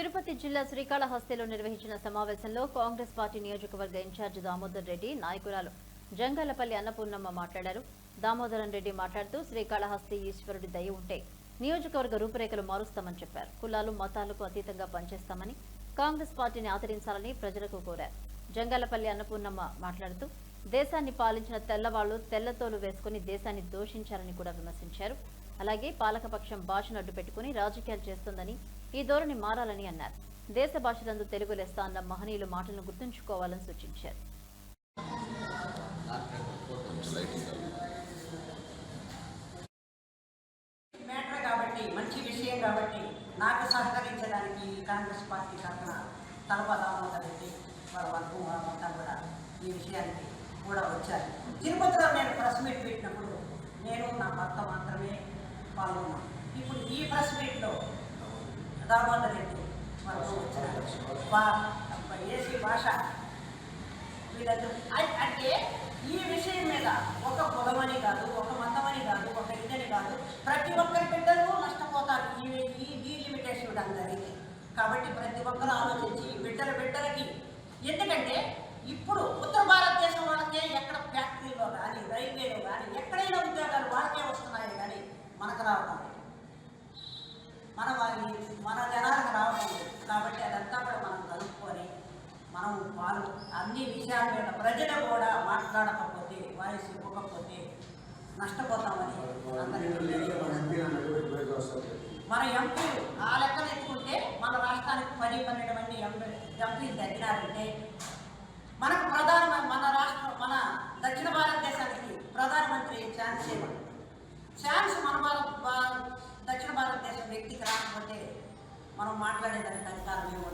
తిరుపతి జిల్లా శ్రీకాళహస్తిలో నిర్వహించిన సమావేశంలో కాంగ్రెస్ పార్టీ నియోజకవర్గ ఇన్ఛార్జ్ దామోదర్ రెడ్డి నాయకురాలు జంగాలపల్లి అన్నపూర్ణమ్మ మాట్లాడారు. దామోదరం రెడ్డి మాట్లాడుతూ శ్రీకాళహస్తి ఈశ్వరుడి దయ ఉంటే నియోజకవర్గ రూపురేఖలు మారుస్తామని చెప్పారు. కులాలు మతాలకు అతీతంగా పనిచేస్తామని కాంగ్రెస్ పార్టీని ఆదరించాలని ప్రజలకు కోరారు. జంగాలపల్లి అన్నపూర్ణమ్మ మాట్లాడుతూ దేశాన్ని పాలించిన తెల్లవాళ్ళు తెల్లతోలు వేసుకుని దేశాన్ని దోషించారని కూడా విమర్శించారు. అలాగే పాలకపక్షం భాషను అడ్డుపెట్టుకుని రాజకీయాలు చేస్తోందని ఈ ధోరణి మారాలని అన్నారు. దేశ భాషలందు తెలుగు లెస్స అన్న మహనీయుల మాటలను గుర్తుంచుకోవాలని సూచించారు. కాబట్టి మంచి విషయం కాబట్టి నాకు సహకరించడానికి కాంగ్రెస్ పార్టీ తరఫున తలప దామోదర్ రెడ్డి వారి వర్గం వారంతా కూడా ఈ విషయానికి కూడా వచ్చారు. తిరుపతిలో నేను ప్రెస్ మీట్ పెట్టినప్పుడు నేను నా భర్త మాత్రమే పాల్గొన్నాను. ఇప్పుడు ఈ ప్రెస్ దామోదర్ రెడ్డి వర్గం వచ్చారు ఏసీ భాష వీళ్ళందరూ అంటే ఈ విషయం మీద ఒక కులమని కాదు ఒక మతమని కాదు ఒక ఇదని కాదు ప్రతి ఒక్కరి బిడ్డలు నష్టపోతారు ఈ ఈ లిమిటేషన్ అందరికీ కాబట్టి ప్రతి ఒక్కరు ఆలోచించి బిడ్డల బిడ్డలకి. ఎందుకంటే ఇప్పుడు ఉత్తర భారతదేశం మన మన జనాలకు రావడం కాబట్టి అదంతా కూడా మనం కలుపుకొని మనం వాళ్ళు అన్ని విషయాల మీద ప్రజలు కూడా మాట్లాడకపోతే వాయిస్ ఇవ్వకపోతే నష్టపోతామని మన ఎంపీలు ఆ లెక్కన ఎత్తుకుంటే మన రాష్ట్రానికి పది పన్నెండు మంది ఎంపీ ఎంపీలు తగ్గినారంటే మనకు ప్రధాన మన రాష్ట్ర మన దక్షిణ భారతదేశానికి ప్రధానమంత్రి ఛాన్స్ ఇవ్వండి మనం మాట్లాడేదానికి అధికారం ఏమి